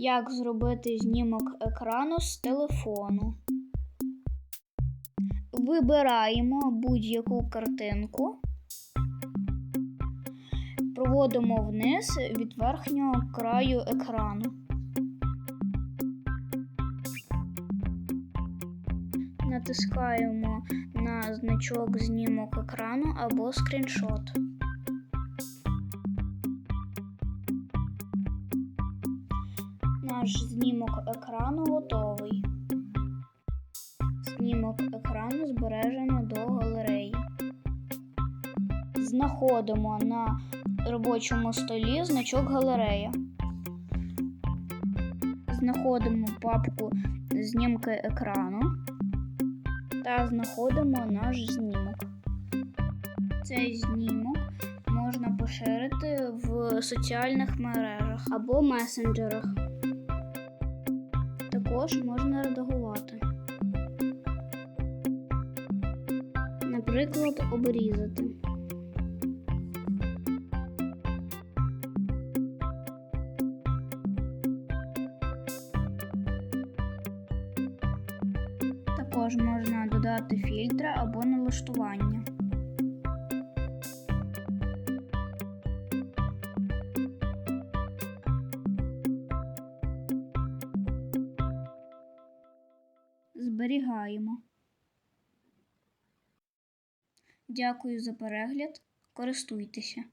Як зробити знімок екрану з телефону? Вибираємо будь-яку картинку, проводимо вниз від верхнього краю екрану. Натискаємо на значок знімок екрану або скріншот. Наш знімок екрану готовий. Знімок екрану збережено до галереї. Знаходимо на робочому столі значок галерея. Знаходимо папку знімки екрану та знаходимо наш знімок. Цей знімок можна поширити в соціальних мережах або месенджерах. Також можна редагувати. Наприклад, обрізати. Також можна додати фільтри або налаштування. Зберігаємо. Дякую за перегляд. Користуйтеся.